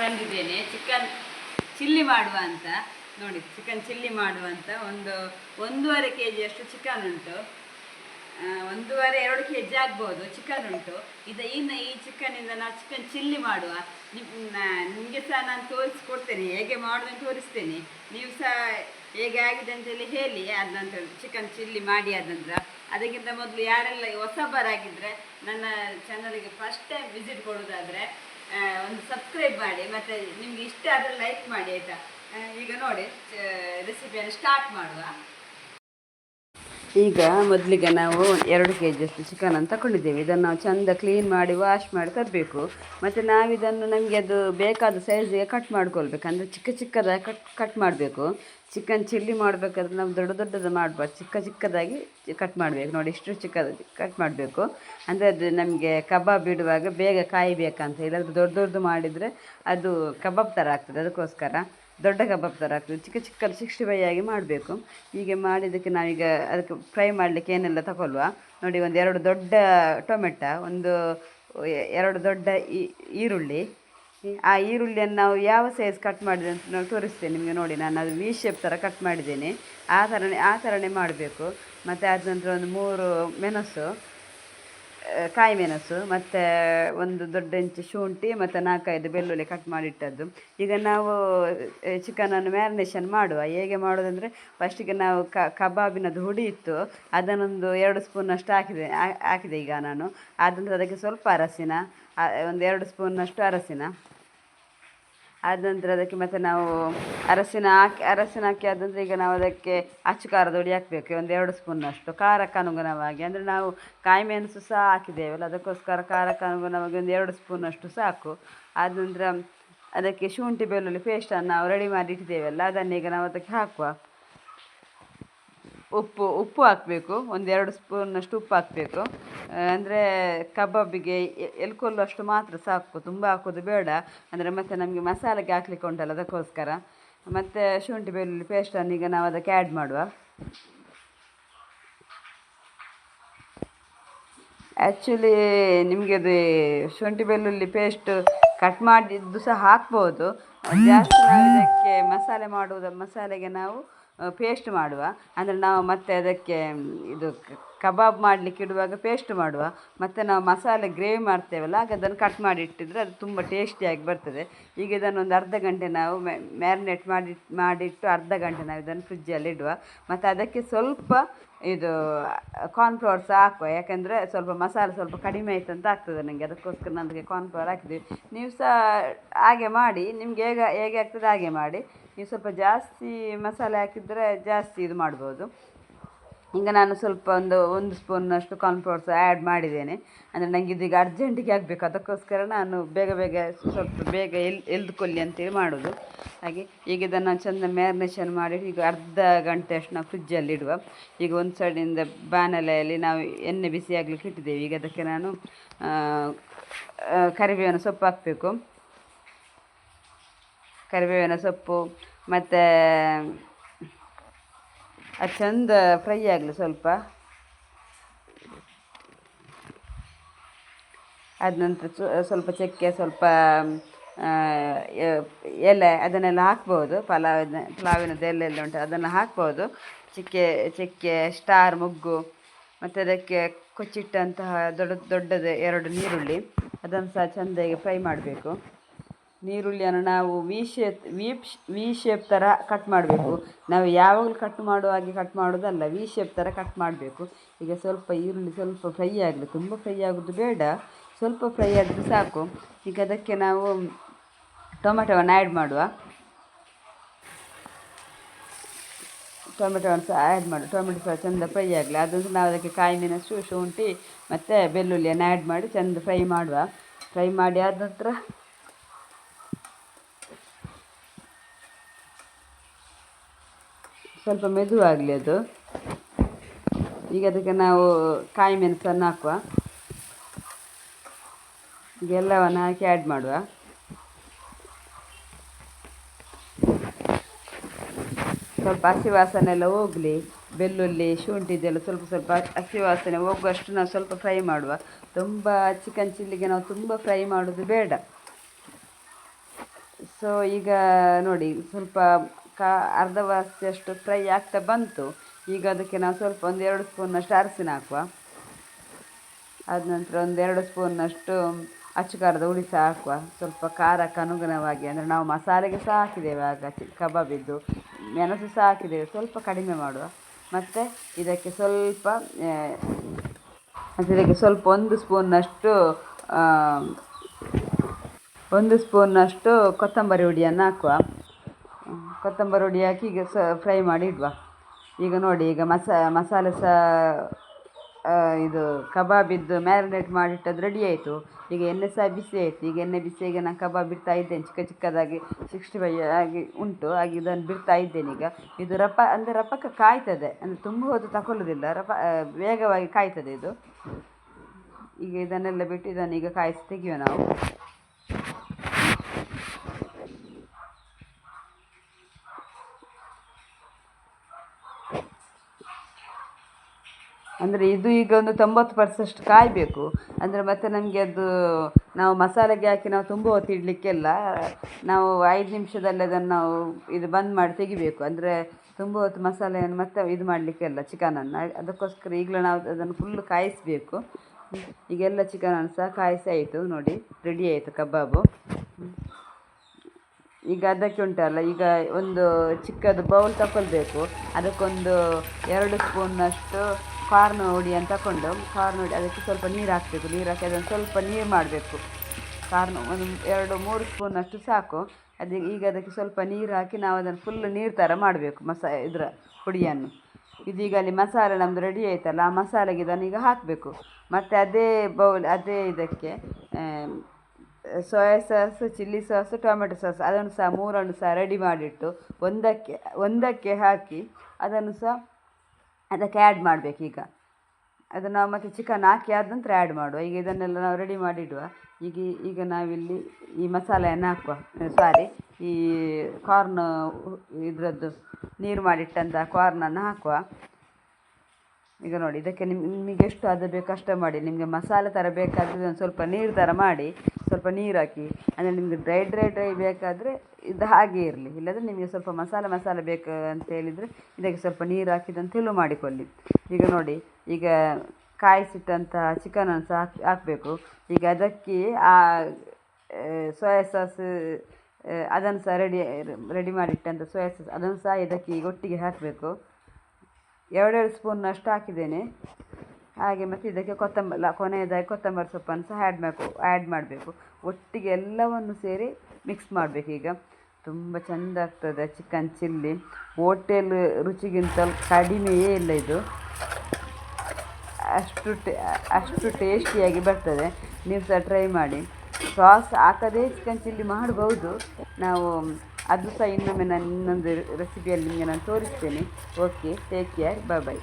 ತಂದಿದ್ದೇನೆ. Chicken chilli ಮಾಡುವ ಅಂತ. ನೋಡಿ, ಚಿಕನ್ ಚಿಲ್ಲಿ ಮಾಡುವ ಅಂತ. ಒಂದು ಒಂದೂವರೆ ಕೆ ಜಿಯಷ್ಟು ಚಿಕನ್ ಉಂಟು. ಒಂದೂವರೆ, ಎರಡು ಕೆ ಜಿ ಆಗ್ಬೋದು ಚಿಕನ್ ಉಂಟು. ಇದು ಇನ್ನು ಈ ಚಿಕನಿಂದ ನಾವು ಚಿಕನ್ ಚಿಲ್ಲಿ ಮಾಡುವ. ನಿಮಗೆ ಸಹ ನಾನು ತೋರಿಸ್ಕೊಡ್ತೇನೆ. ಹೇಗೆ ಮಾಡೋದಂತ ತೋರಿಸ್ತೇನೆ. ನೀವು ಸಹ ಹೇಗೆ ಆಗಿದೆ ಅಂತೇಳಿ ಹೇಳಿ ಆದ ನಂತರ ಚಿಕನ್ ಚಿಲ್ಲಿ ಮಾಡಿ ಆದ ಅದಕ್ಕಿಂತ ಮೊದಲು ಯಾರೆಲ್ಲ ಹೊಸಬರಾಗಿದ್ದರೆ ನನ್ನ ಚಾನಲ್ಗೆ ಫಸ್ಟ್ ಟೈಮ್ ವಿಸಿಟ್ ಕೊಡೋದಾದರೆ ಒಂದು ಸಬ್ಸ್ಕ್ರೈಬ್ ಮಾಡಿ, ಮತ್ತು ನಿಮ್ಗೆ ಇಷ್ಟ ಆದರೆ ಲೈಕ್ ಮಾಡಿ ಆಯಿತಾ? ಈಗ ನೋಡಿ ರೆಸಿಪಿಯನ್ನು ಸ್ಟಾರ್ಟ್ ಮಾಡುವ. ಈಗ ಮೊದಲಿಗೆ ನಾವು ಎರಡು ಕೆ ಜಿಯಷ್ಟು ಚಿಕನ್ ಅಂತ ತಗೊಂಡಿದ್ದೇವೆ ಇದನ್ನು ನಾವು ಚೆಂದ ಕ್ಲೀನ್ ಮಾಡಿ ವಾಶ್ ಮಾಡಿ ತರಬೇಕು. ಮತ್ತು ನಾವಿದನ್ನು ನಮಗೆ ಅದು ಬೇಕಾದ ಸೈಜಿಗೆ ಕಟ್ ಮಾಡ್ಕೊಳ್ಬೇಕು. ಅಂದರೆ ಚಿಕ್ಕ ಚಿಕ್ಕದಾಗಿ ಕಟ್ ಕಟ್ ಮಾಡಬೇಕು. ಚಿಕನ್ ಚಿಲ್ಲಿ ಮಾಡಬೇಕಾದ್ರೆ ನಾವು ದೊಡ್ಡ ದೊಡ್ಡದು ಮಾಡಬಾರ್ದು. ಚಿಕ್ಕ ಚಿಕ್ಕದಾಗಿ ಕಟ್ ಮಾಡಬೇಕು. ನೋಡಿ, ಇಷ್ಟು ಚಿಕ್ಕದಾಗಿ ಕಟ್ ಮಾಡಬೇಕು. ಅಂದರೆ ಅದು ನಮಗೆ ಕಬಾಬ್ ಇಡುವಾಗ ಬೇಗ ಕಾಯಬೇಕಂತ. ಇಲ್ಲಾಂದರೆ ದೊಡ್ಡ ದೊಡ್ಡದು ಮಾಡಿದರೆ ಅದು ಕಬಾಬ್ ಥರ ಆಗ್ತದೆ. ಅದಕ್ಕೋಸ್ಕರ ದೊಡ್ಡ ಕಬಾಬ್ ಥರ ಆಗ್ತದೆ ಚಿಕ್ಕ ಚಿಕ್ಕ ಸಿಕ್ಸ್ಟಿ ಫೈ ಆಗಿ ಮಾಡಬೇಕು. ಹೀಗೆ ಮಾಡಿದ್ದಕ್ಕೆ ನಾವೀಗ ಅದಕ್ಕೆ ಫ್ರೈ ಮಾಡಲಿಕ್ಕೆ ಏನೆಲ್ಲ ತಗೊಳ್ಳುವ ನೋಡಿ, ಒಂದು ಎರಡು ದೊಡ್ಡ ಟೊಮೆಟ, ಒಂದು, ಎರಡು ದೊಡ್ಡ ಈರುಳ್ಳಿ. ಆ ಈರುಳ್ಳಿಯನ್ನು ನಾವು ಯಾವ ಸೈಜ್ ಕಟ್ ಮಾಡಿದೆ ಅಂತ ನಾವು ತೋರಿಸ್ತೇನೆ ನಿಮಗೆ ನೋಡಿ. ನಾನು ಅದು ವಿ ಶೇಪ್ ಥರ ಕಟ್ ಮಾಡಿದ್ದೇನೆ. ಆ ಥರನೇ ಆ ಥರನೇ ಮಾಡಬೇಕು. ಮತ್ತು ಅದ ನಂತರ ಒಂದು ಮೂರು ಮೆಣಸು. ಕಾಯಿ ಮೆಣಸು, ಮತ್ತು ಒಂದು ದೊಡ್ಡ ಇಂಚು ಶುಂಠಿ, ಮತ್ತು ನಾಲ್ಕೈದು ಬೆಳ್ಳುಳ್ಳಿ ಕಟ್ ಮಾಡಿಟ್ಟದ್ದು ಈಗ ನಾವು ಚಿಕನನ್ನು ಮ್ಯಾರಿನೇಷನ್ ಮಾಡುವ. ಹೇಗೆ ಮಾಡೋದಂದರೆ ಫಸ್ಟಿಗೆ ನಾವು ಕಬಾಬಿನದ್ದು ಹುಡಿ ಇತ್ತು. ಅದನ್ನೊಂದು ಎರಡು ಸ್ಪೂನಷ್ಟು ಹಾಕಿದೆ ಹಾಕಿದೆ ಈಗ ನಾನು. ಆದ್ದರಿಂದ ಅದಕ್ಕೆ ಸ್ವಲ್ಪ ಅರಸಿನ ಒಂದು ಎರಡು ಸ್ಪೂನಷ್ಟು ಅರಸಿನ. ಆದ ನಂತರ ಅದಕ್ಕೆ ಮತ್ತೆ ನಾವು ಅರಸಿನ ಹಾಕಿ ಅರಸಿನ ಹಾಕಿ ಆದ ನಂತರ ಈಗ ನಾವು ಅದಕ್ಕೆ ಅಚ್ಚು ಖಾರದ ಹುಡಿ ಹಾಕಬೇಕು. ಒಂದು ಎರಡು ಸ್ಪೂನಷ್ಟು ಖಾರಕ್ಕೆ ಅನುಗುಣವಾಗಿ ಅಂದರೆ ನಾವು ಕಾಯಿ ಮೆಣಸು ಸಹ ಹಾಕಿದ್ದೇವಲ್ಲ, ಅದಕ್ಕೋಸ್ಕರ ಖಾರಕ್ಕೆ ಅನುಗುಣವಾಗಿ ಒಂದು ಎರಡು ಸ್ಪೂನಷ್ಟು ಸಾಕು. ಆದ ನಂತರ ಅದಕ್ಕೆ ಶುಂಠಿ ಬೆಳ್ಳುಳ್ಳಿ ಪೇಸ್ಟನ್ನು ನಾವು ರೆಡಿ ಮಾಡಿ ಇಟ್ಟಿದ್ದೇವಲ್ಲ, ಅದನ್ನು ಈಗ ನಾವು ಅದಕ್ಕೆ ಹಾಕುವ. ಉಪ್ಪು ಉಪ್ಪು ಹಾಕಬೇಕು. ಒಂದೆರಡು ಸ್ಪೂನಷ್ಟು ಉಪ್ಪು ಹಾಕಬೇಕು. ಅಂದರೆ ಕಬಾಬಿಗೆ ಎ- ಎಲ್ಕೊಲ್ಲುವಷ್ಟು ಮಾತ್ರ ಸಾಕು. ತುಂಬ ಹಾಕೋದು ಬೇಡ. ಅಂದರೆ ಮತ್ತೆ ನಮಗೆ ಮಸಾಲೆಗೆ ಹಾಕ್ಲಿಕ್ಕೆ ಉಂಟಲ್ಲ ಅದಕ್ಕೋಸ್ಕರ. ಮತ್ತು ಶುಂಠಿ ಬೆಳ್ಳುಳ್ಳಿ ಪೇಸ್ಟನ್ನು ಈಗ ನಾವು ಅದಕ್ಕೆ ಆ್ಯಡ್ ಮಾಡುವ. ಆ್ಯಕ್ಚುಲಿ ನಿಮಗೆ ಅದು ಶುಂಠಿ ಬೆಳ್ಳುಳ್ಳಿ ಪೇಸ್ಟ್ ಕಟ್ ಮಾಡಿದ್ದು ಸಹ ಹಾಕ್ಬೋದು. ಜಾಸ್ತಿ ಮಸಾಲೆ ಮಾಡುವುದು, ಮಸಾಲೆಗೆ ನಾವು ಪೇಸ್ಟ್ ಮಾಡುವ. ಅಂದರೆ ನಾವು ಮತ್ತೆ ಅದಕ್ಕೆ ಇದು ಕಬಾಬ್ ಮಾಡಲಿಕ್ಕೆ ಇಡುವಾಗ ಪೇಸ್ಟ್ ಮಾಡುವ. ಮತ್ತು ನಾವು ಮಸಾಲೆ ಗ್ರೇವಿ ಮಾಡ್ತೇವಲ್ಲ ಆಗ ಅದನ್ನು ಕಟ್ ಮಾಡಿ ಇಟ್ಟಿದ್ರೆ ಅದು ತುಂಬ ಟೇಸ್ಟಿಯಾಗಿ ಬರ್ತದೆ. ಈಗ ಇದನ್ನು ಒಂದು ಅರ್ಧ ಗಂಟೆ ನಾವು ಮ್ಯಾರಿನೇಟ್ ಮಾಡಿ, ಮಾಡಿಟ್ಟು ಅರ್ಧ ಗಂಟೆ ನಾವು ಇದನ್ನು ಫ್ರಿಜ್ಜಲ್ಲಿ ಇಡುವ. ಮತ್ತು ಅದಕ್ಕೆ ಸ್ವಲ್ಪ ಇದು ಕಾರ್ನ್ಫ್ಲವರ್ ಸಹ ಹಾಕುವ. ಯಾಕೆಂದರೆ ಸ್ವಲ್ಪ ಮಸಾಲೆ ಸ್ವಲ್ಪ ಕಡಿಮೆ ಆಯಿತು ಅಂತ ಆಗ್ತದೆ ನನಗೆ ಅದಕ್ಕೋಸ್ಕರ ನನಗೆ ಕಾರ್ನ್ ಕಾರ್ನ್ಫ್ಲವರ್ ಹಾಕಿದ್ವಿ. ನೀವು ಸಹ ಹಾಗೆ ಮಾಡಿ, ನಿಮ್ಗೆ ಹೇಗೆ ಹೇಗೆ ಆಗ್ತದೆ ಹಾಗೆ ಮಾಡಿ. ನೀವು ಸ್ವಲ್ಪ ಜಾಸ್ತಿ ಮಸಾಲೆ ಹಾಕಿದರೆ ಜಾಸ್ತಿ ಇದು ಮಾಡ್ಬೋದು. ಈಗ ನಾನು ಸ್ವಲ್ಪ ಒಂದು ಒಂದು ಸ್ಪೂನ್ನಷ್ಟು ಕಾರ್ನ್ಫ್ಲೋರ್ಸ್ ಆ್ಯಡ್ ಮಾಡಿದ್ದೇನೆ. ಅಂದರೆ ನನಗೆ ಇದೀಗ ಅರ್ಜೆಂಟಿಗೆ ಆಗಬೇಕು. ಅದಕ್ಕೋಸ್ಕರ ನಾನು ಬೇಗ ಬೇಗ ಸ್ವಲ್ಪ ಬೇಗ ಎಲ್, ಎಲ್ದುಕೊಳ್ಳಿ ಅಂತೇಳಿ ಮಾಡೋದು. ಹಾಗೆ ಈಗ ಇದನ್ನು ಚೆಂದ ಮ್ಯಾರಿನೇಷನ್ ಮಾಡಿ, ಈಗ ಅರ್ಧ ಗಂಟೆ ಅಷ್ಟು ನಾವು ಫ್ರಿಜ್ಜಲ್ಲಿ ಇಡುವ. ಈಗ ಒಂದು ಸೈಡಿಂದ ಬಾಣಲೆಯಲ್ಲಿ ನಾವು ಎಣ್ಣೆ ಬಿಸಿ ಆಗಲಿಕ್ಕೆ ಇಟ್ಟಿದ್ದೇವೆ. ಈಗ ಅದಕ್ಕೆ ನಾನು ಕರಿಬೇವಿನ ಸೊಪ್ಪು ಹಾಕಬೇಕು. ಕರಿಬೇವಿನ ಸೊಪ್ಪು, ಮತ್ತು ಅದು ಚೆಂದ ಫ್ರೈ ಆಗಲಿ ಸ್ವಲ್ಪ. ಅದ ನಂತರ ಸ್ವಲ್ಪ ಚಕ್ಕೆ, ಸ್ವಲ್ಪ ಎಲೆ ಅದನ್ನೆಲ್ಲ ಹಾಕ್ಬೋದು. ಪಲಾವಿನ, ಪಲಾವಿನದ್ದು ಎಲೆ ಎಲ್ಲ ಉಂಟು ಅದನ್ನು ಹಾಕ್ಬೋದು. ಚಕ್ಕೆ ಚಕ್ಕೆ, ಸ್ಟಾರ್, ಮೊಗ್ಗು, ಮತ್ತು ಅದಕ್ಕೆ ಕೊಚ್ಚಿಟ್ಟಂತಹ ದೊಡ್ಡ, ದೊಡ್ಡದು ಎರಡು ನೀರುಳ್ಳಿ. ಅದನ್ನು ಸಹ ಚೆಂದಾಗಿ ಫ್ರೈ ಮಾಡಬೇಕು. ನೀರುಳ್ಳಿಯನ್ನು ನಾವು ವಿ ಶೇಪ್ ವೀಪ್ ವಿ ಶೇಪ್ ಥರ ಕಟ್ ಮಾಡಬೇಕು. ನಾವು ಯಾವಾಗಲೂ ಕಟ್ ಮಾಡುವ ಹಾಗೆ ಕಟ್ ಮಾಡೋದಲ್ಲ ವಿ ಶೇಪ್ ಥರ ಕಟ್ ಮಾಡಬೇಕು. ಈಗ ಸ್ವಲ್ಪ ಈರುಳ್ಳಿ ಸ್ವಲ್ಪ ಫ್ರೈ ಆಗಲಿ, ತುಂಬ ಫ್ರೈ ಆಗೋದು ಬೇಡ. ಸ್ವಲ್ಪ ಫ್ರೈ ಆದರೆ ಸಾಕು. ಈಗ ಅದಕ್ಕೆ ನಾವು ಟೊಮೆಟೊವನ್ನು ಆ್ಯಡ್ ಮಾಡುವ. ಟೊಮೆಟೊವನ್ನು ಸಹ ಆ್ಯಡ್ ಮಾಡಿ. ಟೊಮೆಟೊ ಸಹ ಚೆಂದ ಫ್ರೈ ಆಗಲಿ. ಅದನ್ನು ನಾವು ಅದಕ್ಕೆ ಕಾಯಿ ಮೆಣಸು ಶುಂಠಿ ಮತ್ತು ಬೆಳ್ಳುಳ್ಳಿಯನ್ನು ಆ್ಯಡ್ ಮಾಡಿ ಚೆಂದ ಫ್ರೈ ಮಾಡುವ. ಫ್ರೈ ಮಾಡಿ ಆದ ನಂತರ ಸ್ವಲ್ಪ ಮೆದುವಾಗಲಿ ಅದು. ಈಗ ಅದಕ್ಕೆ ನಾವು ಕಾಯಿ ಮೆಣಸನ್ನು ಹಾಕುವ. ಎಲ್ಲವನ್ನು ಹಾಕಿ ಆ್ಯಡ್ ಮಾಡುವ. ಸ್ವಲ್ಪ ಹಸಿ ವಾಸನೆ ಎಲ್ಲ ಹೋಗಲಿ. ಬೆಳ್ಳುಳ್ಳಿ, ಶುಂಠಿ ಇದೆಲ್ಲ ಸ್ವಲ್ಪ ಸ್ವಲ್ಪ ಹಸಿ ವಾಸನೆ ಹೋಗುವಷ್ಟು ನಾವು ಸ್ವಲ್ಪ ಫ್ರೈ ಮಾಡುವ. ತುಂಬ ಚಿಕನ್ ಚಿಲ್ಲಿಗೆ ನಾವು ತುಂಬ ಫ್ರೈ ಮಾಡೋದು ಬೇಡ. ಸೊ ಈಗ ನೋಡಿ ಸ್ವಲ್ಪ ಕಾ ಅರ್ಧ ವಾಸಿಯಷ್ಟು ಫ್ರೈ ಆಗ್ತಾ ಬಂತು. ಈಗ ಅದಕ್ಕೆ ನಾವು ಸ್ವಲ್ಪ ಒಂದು ಎರಡು ಸ್ಪೂನಷ್ಟು ಅರಸಿನ ಹಾಕುವ. ಆದ ನಂತರ ಒಂದೆರಡು ಸ್ಪೂನ್ನಷ್ಟು ಅಚ್ಚು ಖಾರದ ಹುಳಿ ಸಹ ಹಾಕುವ. ಸ್ವಲ್ಪ ಖಾರಕ್ಕೆ ಅನುಗುಣವಾಗಿ ಅಂದರೆ ನಾವು ಮಸಾಲೆಗೆ ಸಹ ಹಾಕಿದ್ದೇವೆ. ಆಗ ಕಬಾಬಿದ್ದು ಮೆಣಸು ಸಹ ಹಾಕಿದ್ದೇವೆ. ಸ್ವಲ್ಪ ಕಡಿಮೆ ಮಾಡುವ. ಮತ್ತು ಇದಕ್ಕೆ ಸ್ವಲ್ಪ ಇದಕ್ಕೆ ಸ್ವಲ್ಪ ಒಂದು ಸ್ಪೂನ್ನಷ್ಟು ಒಂದು ಸ್ಪೂನ್ನಷ್ಟು ಕೊತ್ತಂಬರಿ ಹುಡಿಯನ್ನು ಹಾಕುವ. ಕೊತ್ತಂಬರಿ ಹುಡಿ ಹಾಕಿ ಈಗ ಸ ಫ್ರೈ ಮಾಡಿ ಇಡುವ. ಈಗ ನೋಡಿ, ಈಗ ಮಸ, ಮಸಾಲೆ ಸಹ ಇದು ಕಬಾಬಿದ್ದು ಮ್ಯಾರಿನೇಟ್ ಮಾಡಿಟ್ಟದ್ದು ರೆಡಿ ಆಯಿತು. ಈಗ ಎಣ್ಣೆ ಸಹ ಬಿಸಿ ಆಯಿತು. ಈಗ ಎಣ್ಣೆ ಬಿಸಿ ಈಗ ನಾನು ಕಬಾಬ್ ಬಿಡ್ತಾ ಇದ್ದೇನೆ. ಚಿಕ್ಕ ಚಿಕ್ಕದಾಗಿ ಸಿಕ್ಸ್ಟಿ ಫೈ ಆಗಿ ಉಂಟು. ಹಾಗೆ ಇದನ್ನು ಬಿಡ್ತಾ ಇದ್ದೇನೆ ಈಗ. ಇದು ರಪ, ಅಂದರೆ ರಪಕ್ಕೆ ಕಾಯ್ತದೆ. ಅಂದರೆ ತುಂಬ ಹೊತ್ತು ತಗೊಳ್ಳೋದಿಲ್ಲ ರಪ ವೇಗವಾಗಿ ಕಾಯ್ತದೆ ಇದು. ಈಗ ಇದನ್ನೆಲ್ಲ ಬಿಟ್ಟು ಇದನ್ನು ಈಗ ಕಾಯಿಸಿ ತೆಗೆಯುವ ನಾವು. ಅಂದರೆ ಇದು ಈಗ ಒಂದು ತೊಂಬತ್ತು ಪರ್ಸೆಂಟ್ ಕಾಯಬೇಕು. ಅಂದರೆ ಮತ್ತೆ ನಮಗೆ ಅದು, ನಾವು ಮಸಾಲೆಗೆ ಹಾಕಿ ನಾವು ತುಂಬ ಹೊತ್ತು ಇಡಲಿಕ್ಕೆಲ್ಲ, ನಾವು ಐದು ನಿಮಿಷದಲ್ಲಿ ಅದನ್ನು ನಾವು ಇದು ಬಂದ್ ಮಾಡಿ ತೆಗಿಬೇಕು. ಅಂದರೆ ತುಂಬ ಹೊತ್ತು ಮಸಾಲೆಯನ್ನು ಮತ್ತೆ ಇದು ಮಾಡಲಿಕ್ಕೆಲ್ಲ ಚಿಕನನ್ನು. ಅದಕ್ಕೋಸ್ಕರ ಈಗಲೇ ನಾವು ಅದನ್ನು ಫುಲ್ಲು ಕಾಯಿಸಬೇಕು. ಈಗೆಲ್ಲ ಚಿಕನನ್ನು ಸಹ ಕಾಯಿಸಿ ಆಯಿತು ನೋಡಿ ರೆಡಿ ಆಯಿತು ಕಬಾಬು. ಈಗ ಅದಕ್ಕೆ ಉಂಟಲ್ಲ, ಈಗ ಒಂದು ಚಿಕ್ಕದು ಬೌಲ್ ತಗೊಳ್ಬೇಕು ಅದಕ್ಕೊಂದು ಎರಡು ಸ್ಪೂನ್ನಷ್ಟು ಕಾರ್ನ್ ಹುಡಿಯನ್ನು ತಗೊಂಡು ಕಾರ್ನ್ ಹೊಡಿ ಅದಕ್ಕೆ ಸ್ವಲ್ಪ ನೀರು ಹಾಕಬೇಕು, ನೀರು ಹಾಕಿ ಅದನ್ನು ಸ್ವಲ್ಪ ನೀರು ಮಾಡಬೇಕು. ಕಾರ್ನ್ ಒಂದು ಎರಡು, ಮೂರು ಸ್ಪೂನಷ್ಟು ಸಾಕು. ಅದು ಈಗ ಅದಕ್ಕೆ ಸ್ವಲ್ಪ ನೀರು ಹಾಕಿ ನಾವು ಅದನ್ನು ಫುಲ್ ನೀರು ಥರ ಮಾಡಬೇಕು ಮಸಾ, ಇದರ ಹುಡಿಯನ್ನು ಇದೀಗ ಅಲ್ಲಿ ಮಸಾಲೆ ನಮ್ಮದು ರೆಡಿ ಆಯ್ತಲ್ಲ, ಆ ಮಸಾಲೆಗೆ ಇದನ್ನು ಈಗ ಹಾಕಬೇಕು. ಮತ್ತು ಅದೇ ಬೌಲ್ ಅದೇ ಇದಕ್ಕೆ soya sauce chilli sauce tomato sauce ಅದನ್ನು ಸಹ ಮೂರನ್ನು ಸಹ ರೆಡಿ ಮಾಡಿಟ್ಟು ಒಂದಕ್ಕೆ ಒಂದಕ್ಕೆ ಹಾಕಿ ಅದನ್ನು ಸಹ ಅದಕ್ಕೆ ಆ್ಯಡ್ ಮಾಡಬೇಕು ಈಗ. ಅದನ್ನು ನಾವು ಮತ್ತೆ ಚಿಕನ್ ಹಾಕಿ ಆದ ನಂತರ ಆ್ಯಡ್ ಮಾಡುವ. ಈಗ ಇದನ್ನೆಲ್ಲ ನಾವು ರೆಡಿ ಮಾಡಿಡುವ. ಈಗ ಈಗ ನಾವಿಲ್ಲಿ ಈ ಮಸಾಲೆಯನ್ನು ಹಾಕುವ. ಸಾರಿ ಈ ಕಾರ್ನ್ ಇದರದ್ದು ನೀರು ಮಾಡಿಟ್ಟಂಥ ಕಾರ್ನನ್ನು ಹಾಕುವ. ಈಗ ನೋಡಿ, ಇದಕ್ಕೆ ನಿಮ್, ನಿಮಗೆ ಎಷ್ಟು ಅದು ಬೇಕು ಅಷ್ಟೇ ಮಾಡಿ, ನಿಮಗೆ ಮಸಾಲೆ ಥರ ಬೇಕಾದರೆ ಒಂದು ಸ್ವಲ್ಪ ನೀರು ಥರ ಮಾಡಿ, ಸ್ವಲ್ಪ ನೀರು ಹಾಕಿ ಅಂದರೆ ನಿಮಗೆ ಡ್ರೈ ಡ್ರೈ ಡ್ರೈ ಬೇಕಾದರೆ ಇದು ಹಾಗೆ ಇರಲಿ, ಇಲ್ಲದ್ರೆ ನಿಮಗೆ ಸ್ವಲ್ಪ ಮಸಾಲೆ ಮಸಾಲೆ ಬೇಕು ಅಂತ ಹೇಳಿದರೆ ಇದಕ್ಕೆ ಸ್ವಲ್ಪ ನೀರು ಹಾಕಿದಂತ ತೆಳು ಮಾಡಿಕೊಳ್ಳಿ. ಈಗ ನೋಡಿ, ಈಗ ಕಾಯಿಸಿಟ್ಟಂತಹ ಚಿಕನನ್ನು ಸಹ ಹಾಕಿ, ಹಾಕಬೇಕು. ಈಗ ಅದಕ್ಕೆ ಆ ಸೋಯಾ ಸಾಸ್ ಅದನ್ನು ಸಹ ರೆಡಿ ರೆಡಿ ಮಾಡಿಟ್ಟಂಥ ಸೋಯಾ ಸಾಸ್ ಅದನ್ನು ಸಹ ಇದಕ್ಕೆ ಈಗ ಒಟ್ಟಿಗೆ ಹಾಕಬೇಕು. ಎರಡೆರಡು ಸ್ಪೂನ್ನಷ್ಟು ಹಾಕಿದ್ದೇನೆ. ಹಾಗೆ ಮತ್ತು ಇದಕ್ಕೆ ಕೊತ್ತಂಬರಿ, ಕೊನೆಯದಾಗಿ ಕೊತ್ತಂಬರಿ ಸೊಪ್ಪನ್ನು ಸಹ ಆ್ಯಡ್ ಮಾಡಬೇಕು ಆ್ಯಡ್ ಮಾಡಬೇಕು. ಒಟ್ಟಿಗೆ ಎಲ್ಲವನ್ನು ಸೇರಿ ಮಿಕ್ಸ್ ಮಾಡಬೇಕು ಈಗ. ತುಂಬ ಚೆಂದ ಆಗ್ತದೆ ಚಿಕನ್ ಚಿಲ್ಲಿ ಹೋಟೆಲ್ ರುಚಿಗಿಂತ ಕಡಿಮೆಯೇ ಇಲ್ಲ ಇದು. ಅಷ್ಟು ಟೇ, ಅಷ್ಟು ಟೇಸ್ಟಿಯಾಗಿ ಬರ್ತದೆ. ನೀವು ಸಹ ಟ್ರೈ ಮಾಡಿ. ಸಾಸ್ ಹಾಕದೇ ಚಿಕನ್ ಚಿಲ್ಲಿ ಮಾಡಬಹುದು. ನಾವು ಅದು ಸಹ ಇನ್ನೊಮ್ಮೆ ನಾನು ಇನ್ನೊಂದು ರೆಸಿಪಿಯಲ್ಲಿ ನಿಮಗೆ ನಾನು ತೋರಿಸ್ತೇನೆ. Okay take care bye